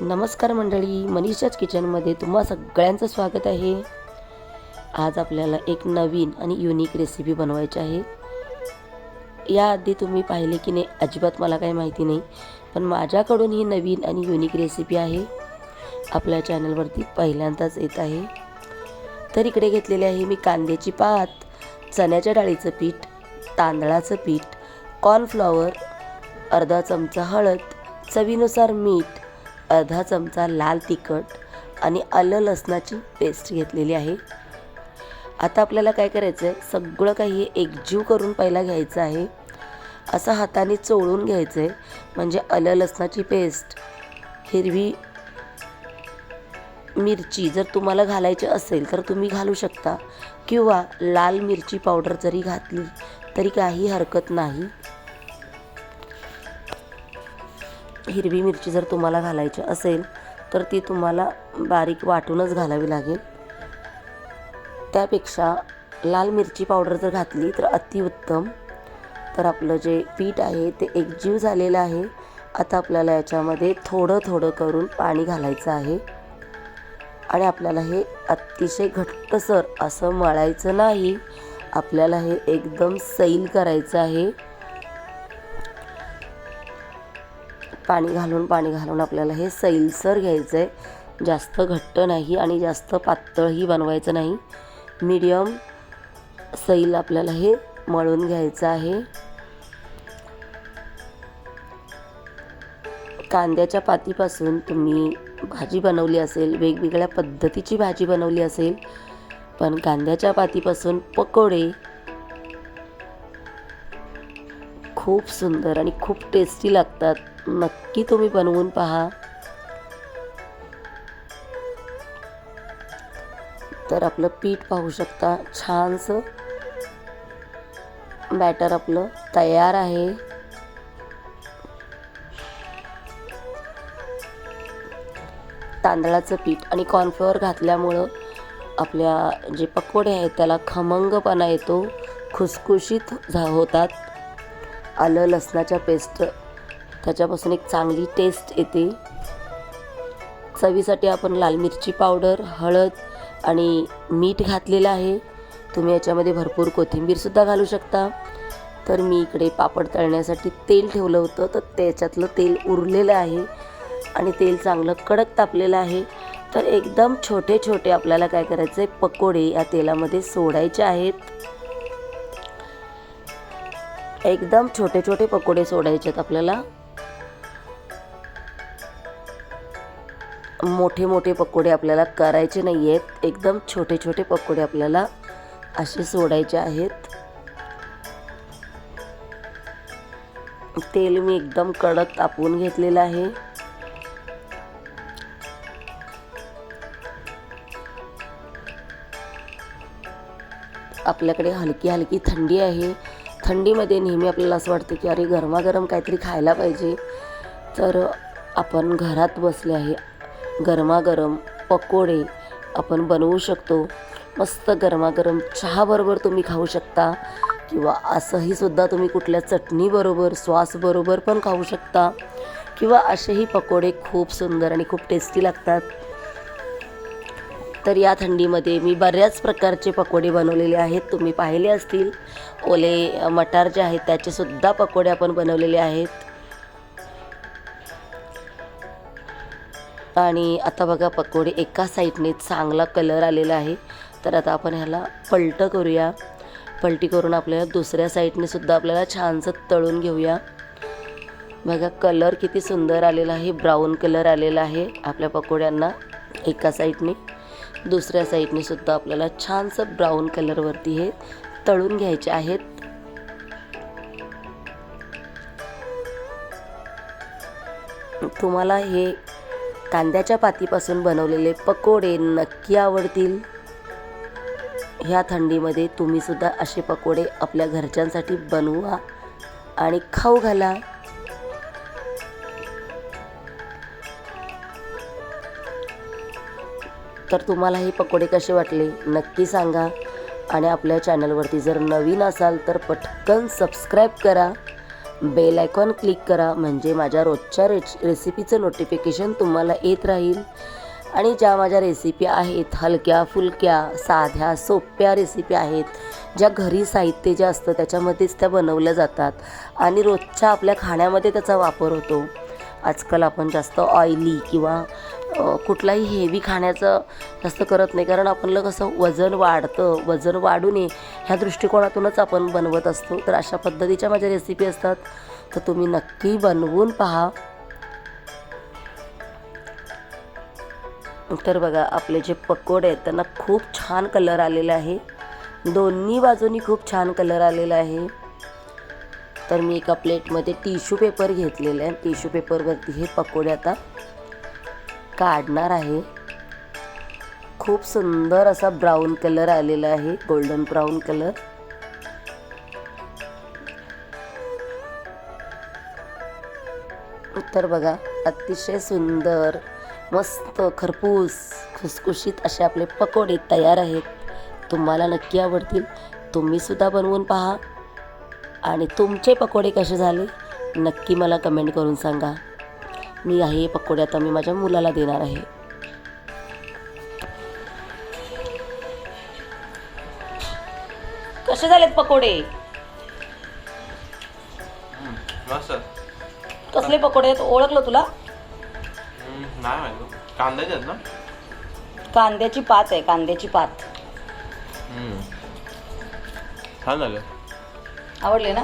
नमस्कार मंडळी मनीषाच किचनमध्ये तुम्हा सगळ्यांचं स्वागत आहे. आज आपल्याला एक नवीन आणि युनिक रेसिपी बनवायची आहे. याआधी तुम्ही पाहिले की नाही अजिबात मला काही माहिती नाही पण माझ्याकडून ही नवीन आणि युनिक रेसिपी आहे. आपल्या चॅनलवरती पहिल्यांदाच येत आहे. तर इकडे घेतलेले आहे मी कांद्याची पात चण्याच्या डाळीचं पीठ तांदळाचं पीठ कॉर्नफ्लॉवर अर्धा चमचा हळद चवीनुसार मीठ अर्धा चमचा लाल तिखट आणि आलं लसणाची पेस्ट घेतलेली आहे. आता आपल्याला काय करायचं आहे सगळं काही एकजीव करून पहिला घ्यायचं आहे. असं हाताने चोळून घ्यायचं आहे म्हणजे आलं लसणाची पेस्ट हिरवी मिरची जर तुम्हाला घालायची असेल तर तुम्ही घालू शकता. किंवा लाल मिरची पावडर जरी घातली तरी काही हरकत नाही. हिरवी मिरची जर तुम्हाला घालायची असेल तर ती तुम्हाला बारीक वाटूनच घालावी लागेल. त्यापेक्षा लाल मिरची पावडर जर घातली तर अतिउत्तम तर आपलं जे पीठ आहे ते एकजीव झालेलं आहे. आता आपल्याला याच्यामध्ये थोडं थोडं करून पाणी घालायचं आहे. आणि आपल्याला हे अतिशय घट्टसर असं मळायचं नाही. आपल्याला हे एकदम सैल करायचं आहे. पाणी घालून पाणी घालून आपल्याला हे सैलसर घ्यायचं आहे जास्त घट्ट नाही आणि जास्त पातळही बनवायचं नाही. मीडियम सैल आपल्याला हे मळून घ्यायचं आहे. कांद्याच्या पातीपासून तुम्ही भाजी बनवली असेल वेगवेगळ्या पद्धतीची भाजी बनवली असेल पण कांद्याच्या पातीपासून पकोडे खूप सुंदर आणि खूप टेस्टी लागतात. नक्की तुम्ही बनवून पहा. तर आपलं पीठ पाहू शकता छानसं बॅटर आपलं तयार आहे. तांदळाचं पीठ आणि कॉर्नफ्लोअर घातल्यामुळं आपल्या जे पकोडे आहेत त्याला खमंगपणा येतो खुसखुशीत झा होतात. आलं लसणाच्या पेस्ट त्याच्यापासून एक चांगली टेस्ट येते. चवीसाठी आपण लाल मिरची पावडर हळद आणि मीठ घातलेलं आहे. तुम्ही याच्यामध्ये भरपूर कोथिंबीरसुद्धा घालू शकता. तर मी इकडे पापड तळण्यासाठी तेल ठेवलं होतं तर त्याच्यातलं तेल उरलेलं आहे आणि तेल चांगलं कडक तापलेलं आहे. तर एकदम छोटे छोटे आपल्याला काय करायचं आहे पकोडे या तेलामध्ये सोडायचे आहेत. एकदम छोटे छोटे पकोडे सोडायचे आहेत आपल्याला. मोठे मोठे पकोडे आपल्याला करायचे नाही आहेत एकदम छोटे छोटे पकोडे आपल्याला असे सोडायचे आहेत. तेल मी एकदम कडक तापवून घेतलेलं आहे. आपल्याकडे हलकी हलकी थंडी आहे. थंडीमध्ये नेहमी आपल्याला असं वाटतं की अरे गरमागरम काहीतरी खायला पाहिजे. तर आपण घरात बसले आहे. गरमागरम पकोडे आपण बनवू शकतो. मस्त गरमागरम चहाबरोबर तुम्ही खाऊ शकता किंवा असंही सुद्धा तुम्ही कुठल्या चटणीबरोबर सॉसबरोबर पण खाऊ शकता. किंवा असेही पकोडे खूप सुंदर आणि खूप टेस्टी लागतात. तर या थंडीमध्ये मी बऱ्याच प्रकारचे पकोडे बनवलेले आहेत. तुम्ही पाहिले असतील. ओले मटार जे आहेत त्याचेसुद्धा पकोडे आपण बनवलेले आहेत. आणि आता बघा पकोडे एका साईडने चांगला कलर आलेला आहे. तर आता आपण ह्याला पलटं करूया. पलटी करून आपल्याला दुसऱ्या साईडने सुद्धा आपल्याला छानसं तळून घेऊया. बघा कलर किती सुंदर आलेला आहे. ब्राऊन कलर आलेला आहे आपल्या पकोड्यांना एका साईडने. दुसऱ्या साईडने सुद्धा आपल्याला छानसं ब्राऊन कलरवरती हे तळून घ्यायचे आहेत. तुम्हाला हे कांद्याच्या पातीपासून बनवलेले पकोडे नक्की आवडतील. ह्या थंडीमध्ये तुम्ही सुद्धा असे पकोडे आपल्या घरच्यांसाठी बनवा आणि खाऊ घाला. तर तुम्हाला हे पकोडे कसे वाटले नक्की सांगा. आणि आपल्या चॅनलवरती जर नवीन असाल तर पटकन सबस्क्राईब करा. बेल आयकॉन क्लिक करा म्हणजे माझ्या रोजच्या रेच रेसिपीचं नोटिफिकेशन तुम्हाला येत राहील. आणि ज्या माझ्या रेसिपी आहेत हलक्या फुलक्या साध्या सोप्या रेसिपी आहेत ज्या घरी साहित्य जे असतं त्याच्यामध्येच त्या बनवल्या जातात आणि रोजच्या आपल्या खाण्यामध्ये त्याचा वापर होतो. आजकाल आपण जास्त ऑइली किंवा कुठलाही हेवी खाण्याचं जास्त करत नाही. कारण आपलं कसं वजन वाढतं. वजन वाढू नये ह्या दृष्टिकोनातूनच आपण बनवत असतो. तर अशा पद्धतीच्या माझ्या रेसिपी असतात. तर तुम्ही नक्की बनवून पहा. तर बघा आपले जे पकोडे आहेत त्यांना खूप छान कलर आलेला आहे. दोन्ही बाजूनी खूप छान कलर आलेला आहे. तर मी एका प्लेटमध्ये टिश्यू पेपर घेतलेला आहे. टिश्यू पेपरवरती हे पकोडे आता काढणार आहे? खूप सुंदर असा ब्राऊन कलर आलेला आहे गोल्डन ब्राऊन कलर तर बघा अतिशय सुंदर मस्त खरपूस खुसखुशीत असे आपले पकोडे तयार आहेत. तुम्हाला नक्की आवडतील. तुम्हीसुद्धा बनवून पहा. आणि तुमचे पकोडे कसे झाले नक्की मला कमेंट करून सांगा. मी आहे पकोडे आता मी माझ्या मुलाला देणार आहे. कसे झालेत पकोडे? कसले पकोडे आहेत? ओळखलं तुला? कांद्याचे आहेत ना? कांद्याची पात आहे कांद्याची पात. छान झालं. आवडले ना.